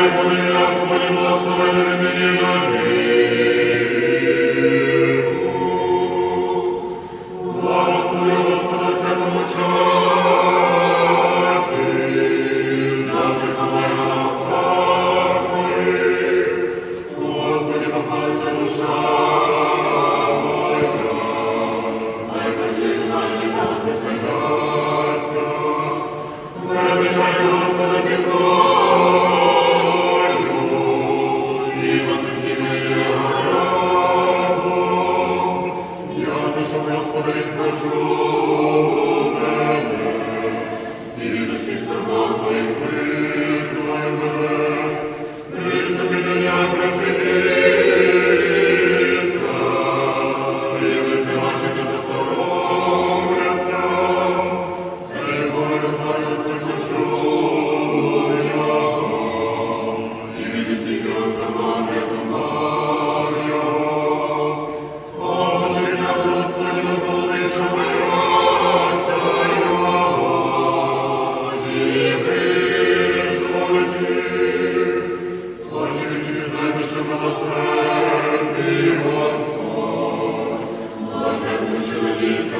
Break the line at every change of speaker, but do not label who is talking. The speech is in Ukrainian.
Хай буде ім'я Господні благословене від Божий Милосердний Господь, блаженний чоловік за